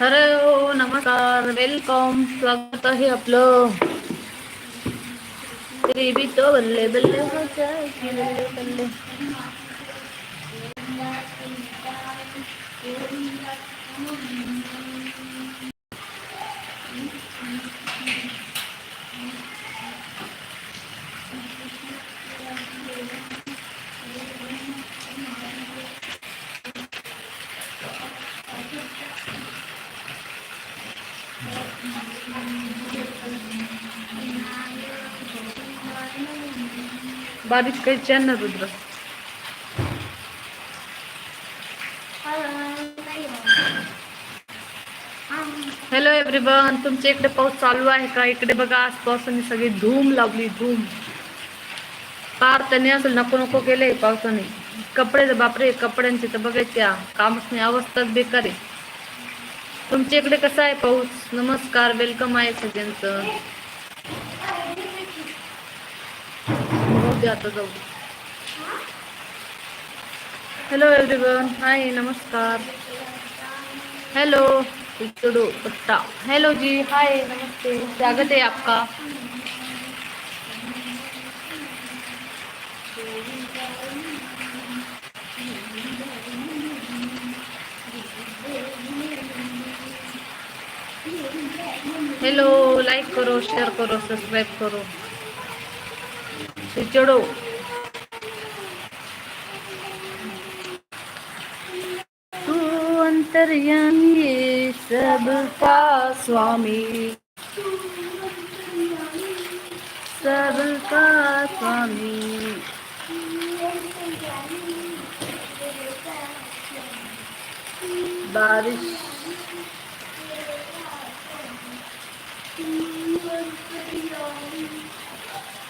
Hello नमस्कार welcome स्वागत है आपलं. भी तो बल्ले बल्ले हो जाए बल्ले बल्ले. बारीक काही चॅन ना रुद्र. हॅलो एव्हरीवन तुमच्या इकडे पाऊस चालू आहे का? इकडे बघा आज पावसाने सगळी धूम लावली धूम. पार त्यांनी असेल नको नको केले पावसाने. कपडे बापरे कपड्यांचे तर बघायच्या कामच नाही अवस्थाच बेकार आहे. तुमच्या इकडे कसा आहे पाऊस? नमस्कार वेलकम आहे सगळ्यांचं. दे आता जाऊ दे. हॅलो एव्हरीवन हाय नमस्कार. हॅलो इकडो पट्टा. हॅलो जी. हाय नमस्ते. स्वागत आहे आपका. हेलो लाइक करो शेयर करो सब्सक्राइब करो. चढ़ो. तू अंतर्यामी सबका स्वामी. सबका स्वामी. बारिश.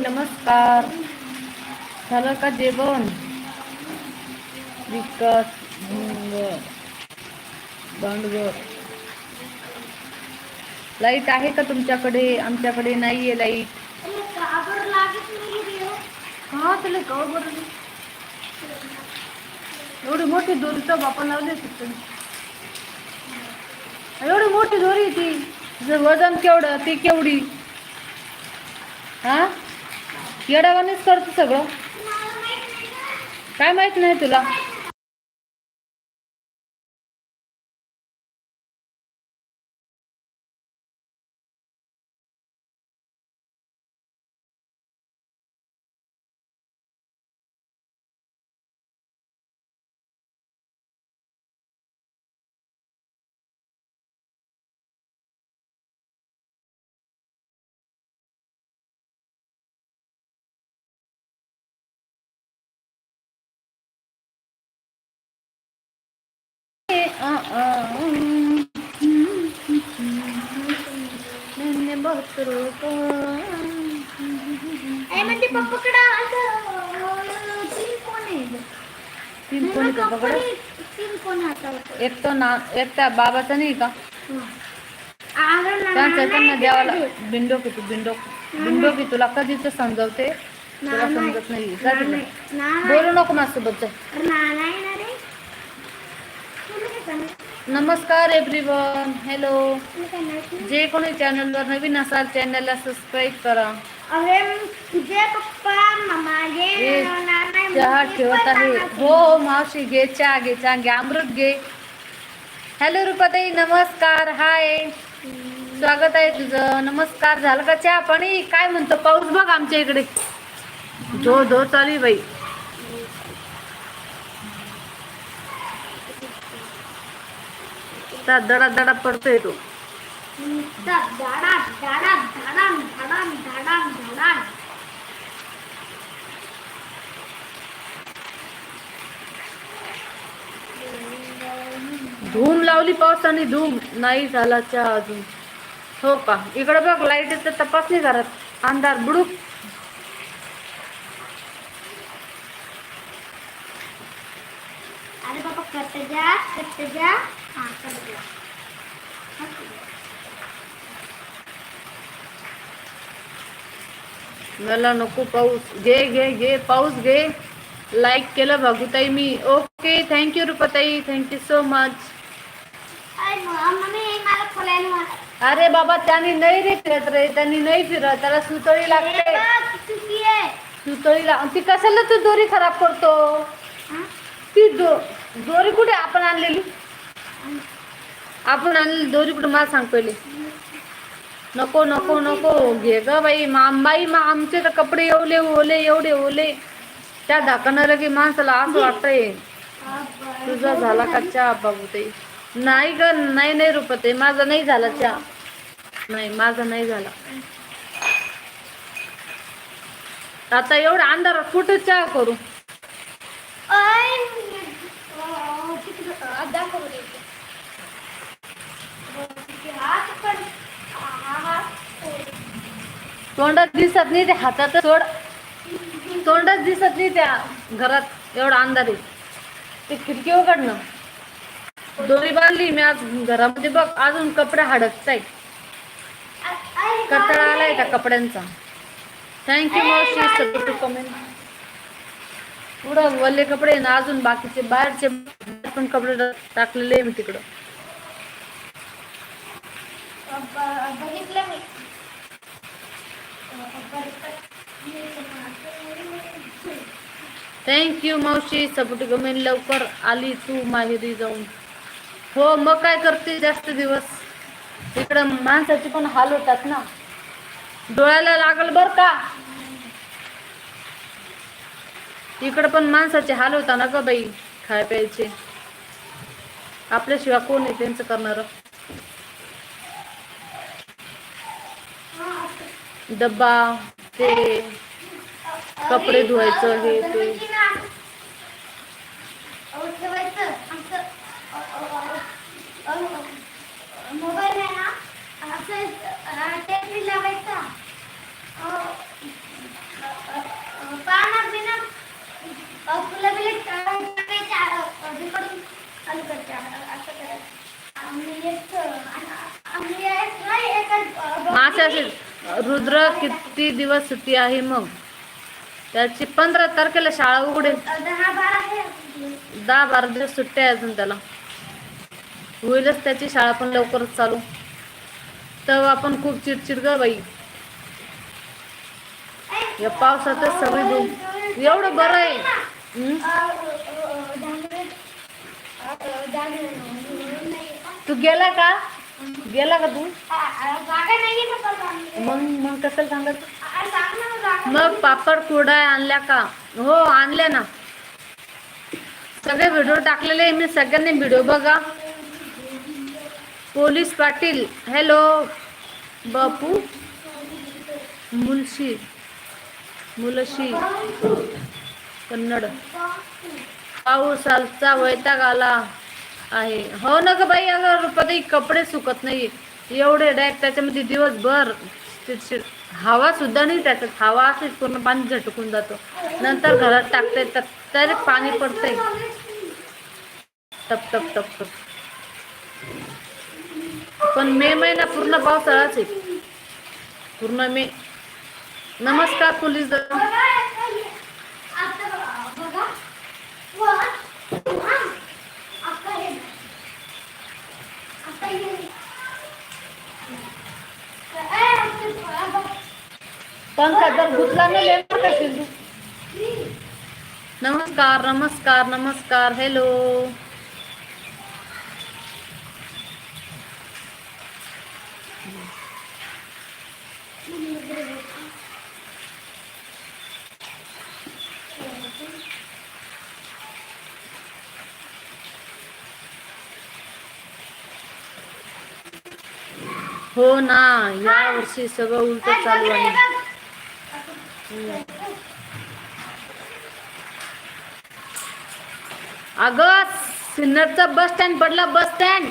नमस्कार. झालं का जेवण? विकास भांडवल लाइट आहे का तुमच्याकडे? आमच्याकडे नाहीये लाइट. हा? एवढी मोठी दोरी तर बापा लावली एवढी मोठी दोरी ती. वजन केवढं ती केवढी? हा? येडावानेच करतो सगळं. काय माहीत नाही तुला? मैंने बहुत रोका। म्हणजे पप्पाकडं असं तीन कोण आहे तीन कोणी का पकड तीन कोण हातावर एक तो ना एक त्या बाबाचा नाही का? त्यांना द्यावाला बिंडो की तू बिंडो बिंडो की तुला कधीच समजवते. तुला समजत नाही. बोलू नको माझ्यासोबत. नमस्कार एव्हरीवन हॅलो जे कोणी चॅनलवर नवीन असाल चॅनलला सबस्क्राईब करा. ए, चहा ठेवत आहे हो हो, मावशी घे चहा घे चहा घे अमृत घे. हॅलो रुपाताई नमस्कार. हाय स्वागत आहे तुझं. नमस्कार. झालं का चहा पाणी? काय म्हणतो? पाऊस बघ आमच्या इकडे. जो धो चालू आहे बाई. ता दडा दडा पडतोय तो. नुसता धाडाम धाडाम धाडाम धाडाम धाडाम धाडाम. धूम लावली पावसाने धूम नाही झाला चहा अजून. हो का? इकडे बघ लाईटीचा तपास नाही करत अंधार बुडूक अरे बाबा कट जा कट जा. हा कट मला नको पाऊस. घे घे घे पाऊस घे. लाईक केलं भागुताई मी. Okay thank you Rupatai. Thank you so much अरे बाबा त्यांनी नाही रे फिरत रे. त्यांनी नाही फिरत. त्याला सुतळी लागते. चुकी आहे. सुतळी लाग ती कशाला तू दोरी खराब करतो? ती दो दोरी कुठे आपण आणलेली? आपण आणलेली दोरी कुठे? मला सांग पहिले. नको नको नको. घे ग बाई मामबाई मा आमचे तर कपडे एवढे ओले एवढे ओले. त्या ढाकणार की माणसाला असं वाटतंय. तुझा झाला का चहा बाबू ते नाही ग नाही नाही रुपत माझा नाही झाला चहा. नाही माझा नाही झाला. आता एवढा अंधारात कुठं चहा करू अय, अं, तिकडं, अं, दाखव बरं इथे. अं, तिथे हात पण हा, हा. तोंडात दिसत नाही ते हातात सोड. तोंडात दिसत नाही त्या घरात एवढा अंधार. ते खिडकी उघडणं दोरी बांधली मी आज घरामध्ये बघ अजून कपडे हडकताय अरे, कटाळा आलाय त्या कपड्यांचा. थँक्यू मावशी सपोर्ट कमेंट पुढं वल्ले कपडे ना अजून बाकीचे बाहेरचे पण कपडे टाकलेले मी तिकडं. बघितलं मी. थँक्यू मावशी. सपोर्ट गमेन लवकर आली तू माहेरी जाऊन. हो मग काय करते जास्त दिवस? इकडं माणसाचे पण हाल होतात ना. डोळ्याला लागल बर का? इकडं पण माणसाचे हाल होता ना ग बाई खाय प्यायचे. आपल्याशिवाय कोण आहे त्यांचं करणार? डब्बा ते कपडे धुवायचं हे ते मोबाईल आहे ना असं टेपरी लावायचा पाना बिना फुलं बिलं टाकायच्या तिकडून चालू करते असं करायचं आम्ही एक आम्ही एक नाही एका मासे असेल रुद्र किती दिवस सुट्टी आहे मग? त्याची पंधरा तारखेला शाळा उघडेल. दहा बारा दिवस सुट्ट्या आहे अजून त्याला. होईलच त्याची शाळा पण लवकरच चालू. तर आपण खूप चिडचिड ग बाई. या पावसातच सगळी दोन एवढं बरं आहे. तू गेला का? गेला का तू? मग मग कसं सांगत मग पापड कुरड्या आणल्या का? हो आणल्या ना. सगळे व्हिडिओ टाकलेले मी सगळ्यांनी व्हिडिओ बघा. Police Patil hello Bapu. Mulshi Mulshi. Kannad. पाऊसाचा वैताग आला. आहे. हो ना ग बाई अगं रुपाताई कपडे सुकत नाही. एवढे डायरेक्ट त्याच्यामध्ये दिवसभर हवा सुद्धा नाही त्याच्यात. हवा असेच पूर्ण पाणी झटकून जातो. नंतर घरात टाकते तर डायरेक्ट पाणी पडतंय. टप टप टप टप. पण मे महिना पूर्ण पावसाळाच आहे. पूर्ण मे. नमस्कार पोलीस नमस्कार नमस्कार नमस्कार हॅलो हो ना या वर्षी सगळं उलट चालू आहे. अगं सिन्नरचं बस स्टँड पडलं बस स्टँड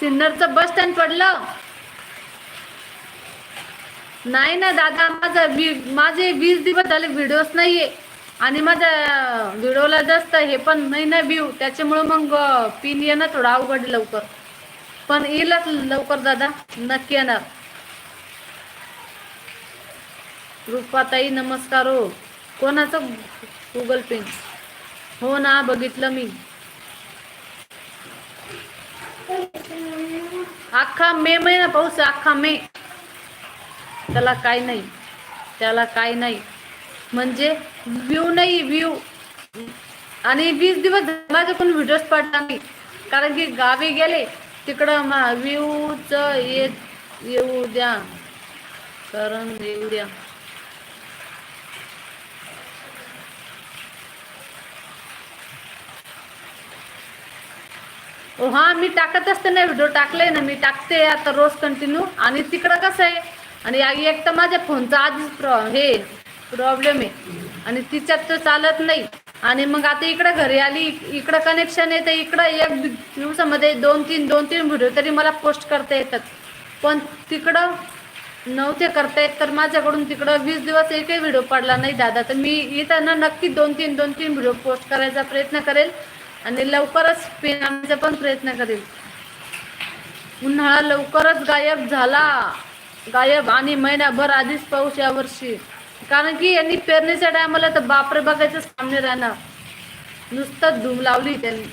सिन्नरचं बस स्टँड पडलं. नाही ना दादा माझं वी- माझे वीस दिवस झाले व्हिडिओच नाहीये. आणि माझ्या व्हिडिओला जास्त हे पण नाही ना व्ह्यू त्याच्यामुळं मग पिन येणं थोडं अवघड लवकर. पण येईलच लवकर दादा नक्की येणार. रुपाताई नमस्कार हो. कोणाचं गुगल पे हो ना बघितलं मी. अख्खा मे महिना पाऊस आहे, अख्खा मे. त्याला काय नाही त्याला काय नाही. म्हणजे व्ह्यू नाही व्ह्यू आणि वीस दिवस झाले माझे पण व्हिडिओज पाठला नाही कारण की गावी गेले तिकडं मा व्ह्यूच येऊ द्या. कारण येऊ द्या. हा मी टाकत असते ना व्हिडिओ टाकले ना मी टाकते आता रोज कंटिन्यू आणि तिकडं कसं आहे आणि एक तर माझ्या फोनचा आधीच प्रॉ हे प्रॉब्लेम आहे. आणि तिच्यात तर चालत नाही. आणि मग आता इकडं घरी आली इकडं कनेक्शन आहे तर इकडं एक दिवसामध्ये दोन तीन दोन तीन व्हिडिओ तरी मला पोस्ट करता येतात. पण तिकडं नव्हते करता येत तर माझ्याकडून तिकडं वीस दिवस एकही व्हिडिओ पडला नाही दादा. तर मी इथं ना नक्की दोन तीन दोन तीन व्हिडिओ पोस्ट करायचा प्रयत्न करेल. आणि लवकरच पेन आणण्याचा पण प्रयत्न करेल. उन्हाळा लवकरच गायब झाला. गायब आणि महिनाभर आधीच पाऊस यावर्षी कारण की यांनी पेरणीच्या टायमाला तर बापरे बघायचं काम नाही राहणार. नुसतं धूम लावली त्यांनी.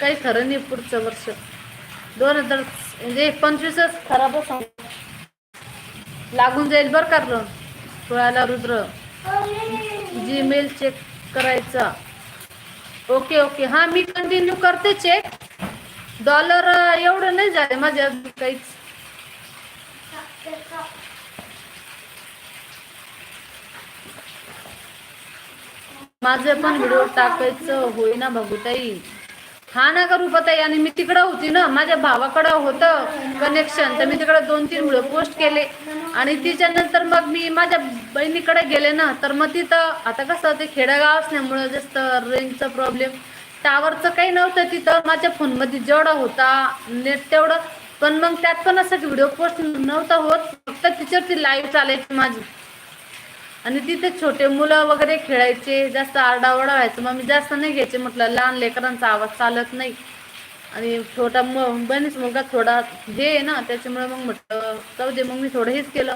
काही खरं नाही पुढचं वर्ष. दोन हजार म्हणजे पंचवीसच खराबच लागून जाईल बरं का र डोळ्याला रुद्र. जीमेल चेक करायचा. Okay okay. हां मी कंटिन्यू करते चेक डॉलर एवढं नाही झाले माझ्या काहीच. माझं पण व्हिडिओ टाकायचं होईना बघूताई हा ना का रुपाताई आणि मी तिकडं होती ना माझ्या भावाकडं होतं कनेक्शन तर मी तिकडं दोन तीन व्हिडिओ पोस्ट केले. आणि तिच्यानंतर मग मी माझ्या बहिणीकडे गेले ना तर मग तिथं आता कसं ते खेडेगाव असल्यामुळं जास्त रेंजचा प्रॉब्लेम टावरचं काही नव्हतं तिथं माझ्या फोनमध्ये जेवढा होता नेट तेवढं. पण मग त्यात पण असं व्हिडिओ पोस्ट नव्हता होत फक्त तिच्यावरती लाईव्ह चालायची माझी. आणि तिथे छोटे मुलं वगैरे खेळायचे जास्त आरडाओरडा व्हायचं. मग मी जास्त नाही घ्यायचे म्हटलं लहान लेकरांचा आवाज चालत नाही. आणि छोटा मग बहिणीच मुलगा थोडा हे आहे ना त्याच्यामुळे मग म्हटलं जाऊ दे मग मी थोडं हेच केलं.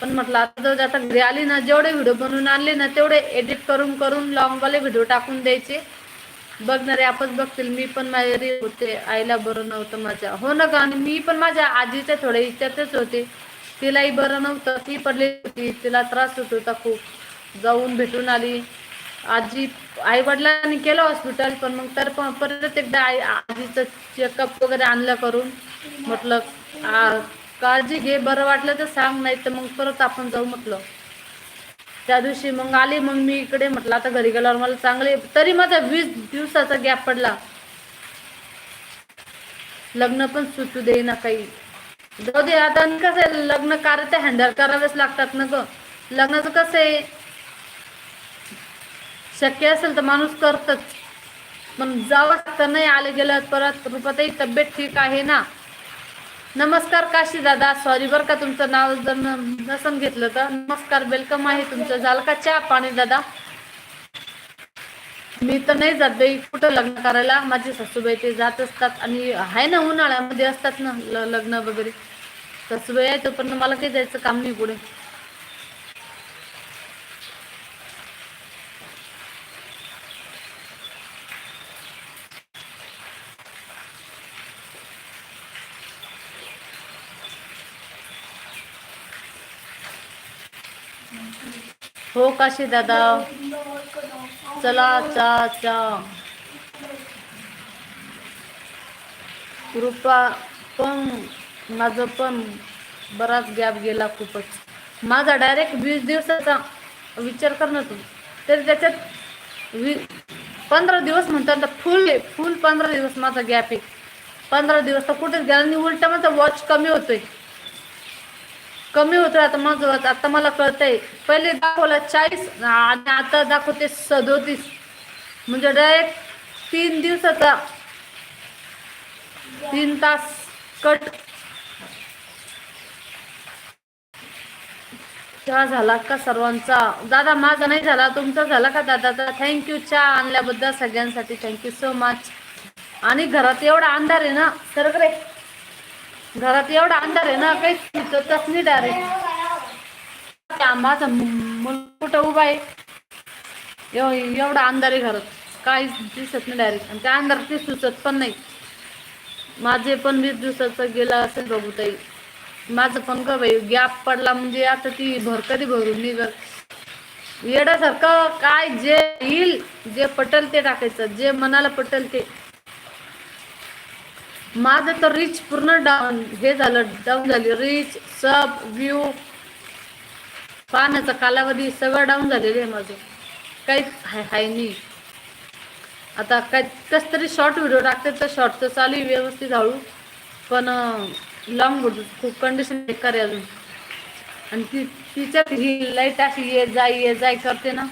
पण म्हटलं आता जाऊ दे आता घरी आली ना जेवढे व्हिडिओ बनवून आणले ना तेवढे एडिट करून करून लॉंगवाले व्हिडिओ टाकून द्यायचे. बघणारे आपच बघतील. मी पण माझ्या होते आईला बरं नव्हतं माझ्या. हो ना का आणि मी पण माझ्या आजीच्या थोड्या इच्छातच होते. तिलाही बरं नव्हतं. ती पडली होती. तिला त्रास होत होता खूप. जाऊन भेटून आली. आजी आई वडिलांनी केलं हॉस्पिटल पण मग तर पण परत एकदा आई आजीचं चेकअप वगैरे आणलं करून. म्हटलं काळजी घे बरं वाटलं तर सांग नाही तर मग परत आपण जाऊ म्हटलं. त्या दिवशी मग आली. मग मी इकडे म्हटलं आता घरी गेल्यावर मला चांगले तरी माझा वीस दिवसाचा गॅप पडला. लग्न पण सुचू देईना ना काही. जाऊ दे आता आणि कसं आहे लग्न कार्य ते हँडल करावेच लागतात ना ग. लग्नाचं कसं आहे शक्य असेल तर माणूस करतच. पण जावं लागतं नाही आले गेलं परत रुपातही तब्येत ठीक आहे ना? नमस्कार काशी दादा सॉरी बरं का तुमचं नाव जर नसन घेतलं तर. नमस्कार वेलकम आहे तुमचं. झालं का चहा पाणी दादा? मी तर नाही जात बाई कुठं लग्न करायला? माझे सासूबाई ते जात असतात आणि आहे ना उन्हाळ्यामध्ये असतात ना लग्न वगैरे. सासूबाई आहे तोपर्यंत मला काही जायचं काम नाही पुढे. हो काशी दादा चला चा चा. कृपा पण माझं पण बराच गॅप गेला खूपच. माझा डायरेक्ट वीस दिवसाचा विचार कर ना तू. तर त्याच्यात वी पंधरा दिवस म्हणतात फुल आहे. फुल पंधरा दिवस माझा गॅप आहे. पंधरा दिवस तर कुठेच गेला आणि उलटा माझा वॉच कमी होतोय. कमी होत. राहतं माझं आता मला कळतंय. पहिले दाखवलं चाळीस आणि आता दाखवते सदोतीस. म्हणजे डायरेक्ट तीन दिवसाचा तीन तास कट. चहा झाला का सर्वांचा? दादा माझा नाही झाला. तुमचा झाला का दादाचा थँक्यू चहा आणल्याबद्दल सगळ्यांसाठी थँक्यू सो मच आणि घरात एवढा अंधार आहे ना तर रे घरात एवढा अंधार आहे ना काही सुचतच नाही डायरेक्ट माझा मुल कुठं उभा आहे? एवढा अंधार आहे घरात. काहीच दिसत नाही डायरेक्ट आणि त्या अंधारात ते सुचत पण नाही. माझे पण वीस दिवसाचं गेला असेल बघू ताई माझं पण ग बाई गॅप पडला म्हणजे आता ती भर कधी भरून निघत येण्यासारखं काय जे येईल जे पटल ते टाकायचं. जे मनाला पटल ते. माझं तर रिच पूर्ण डाऊन हे झालं डाऊन झाली. रिच सब व्ह्यू पाहण्याचा कालावधी सगळं डाऊन झालेलं आहे माझं. काहीच हाय हाय नाही. आता काय कस तरी शॉर्ट व्हिडिओ टाकते तर शॉर्टचं चालू आहे व्यवस्थित हळू. पण लॉंग व्हिडिओ खूप कंडिशन बेकार अजून. आणि ती तिच्यात ही लाइट अशी ये जाय ये जाय करते ना.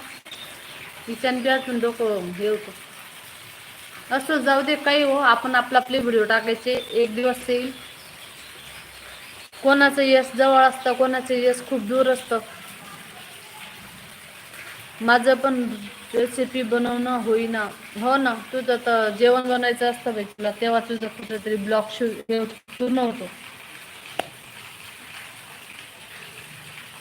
तिच्याने बी अजून डोकं हे होतं. असं जाऊ दे काही हो आपण आपला आपले व्हिडिओ टाकायचे एक दिवस येईल. कोणाचं यश जवळ असतं कोणाचं यश खूप दूर असतं. माझं पण रेसिपी बनवणं होईना. हो ना तुझं तर जेवण बनवायचं असतं बाई तुला तेव्हा तुझं कुठेतरी ब्लॉक शू हे पूर्ण होतो.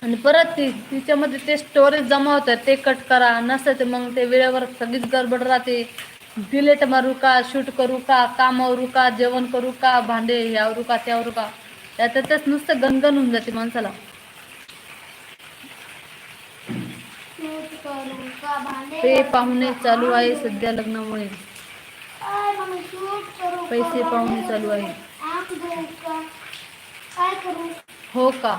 आणि परत ती तिच्यामध्ये ते स्टोरेज जमा होतं ते कट करा नसतं ते मग ते वेळेवर सगळीच गडबड राहते. डिलेट मारू का शूट करू का काम आवरू का जेवण करू का भांडे आवरू का ते आवरू का? त्यातच नुसतं गणगण होऊन जाते माणसाला. ते पाहुणे? चालू आहे सध्या लग्नामुळे? पैसे पाहुणे चालू आहे. हो का?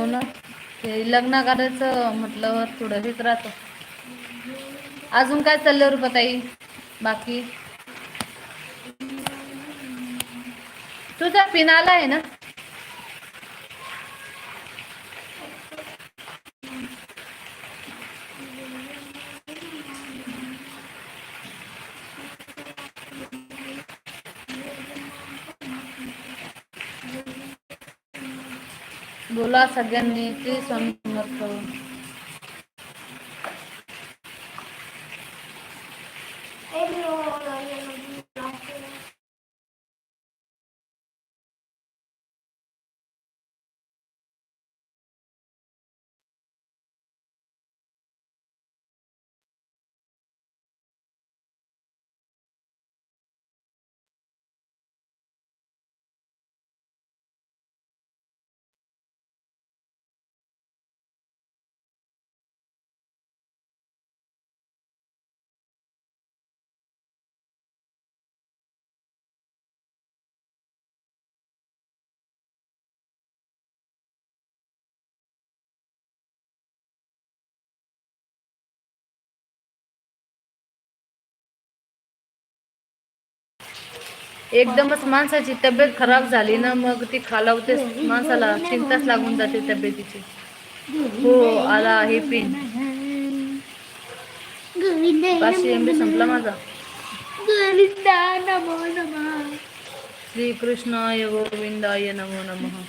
हो ना ते लग्न करायचं म्हटलं थोडं हेच राहतं. अजून काय चाललं रुपाताई? बाकी? तुझा पिन आला आहे ना? बोला सगळ्यांनी ते स्वामी समर्थ एकदमच माणसाची तब्येत खराब झाली ना मग ती खालावते माणसाला चिंताच लागून जाते तब्येतीची. हो आला हे पिन. गोविंदा पाचशे एम बी संपला माझा. गोविंदा नमो नमः श्री कृष्णाय गोविंदाय नमो नमः.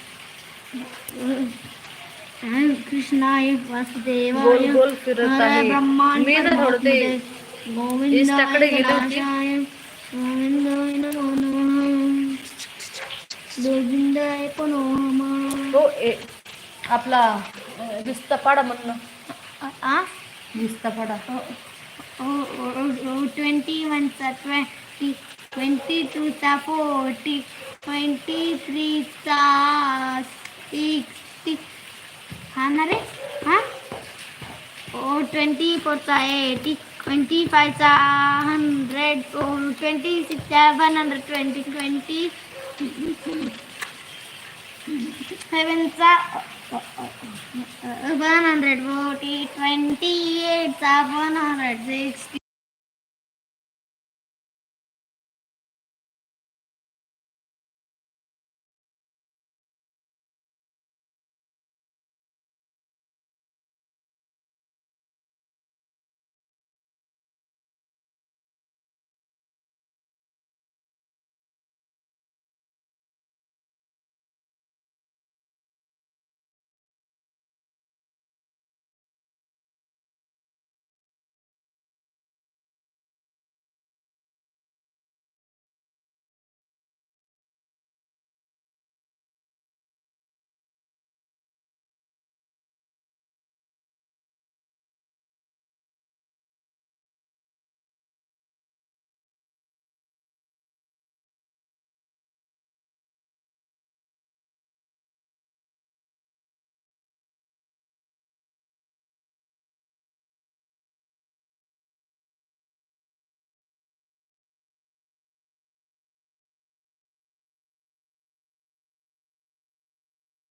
कृष्णाय वासुदेवाय. गोल गोल फिरत आहे. मी ना थोडं ते गोविंदाय गोविंदाय नमः. गोविंदाय पनो नमः हो ए आपला अं, रिश्ता पाडा म्हणणं. आ? रिश्ता पाडा ट्वेंटी वनचा ट्वेंटी ट्वेंटी टूचा फोर्टी ट्वेंटी थ्रीचा सिक्स्टी. हा ना रे? हा? ओ ट्वेंटी फोरचा एटी ट्वेंटी फायचा hundred twenty सिक्सचा one hundred twenty twenty one hundred forty twenty eight seven hundred sixty.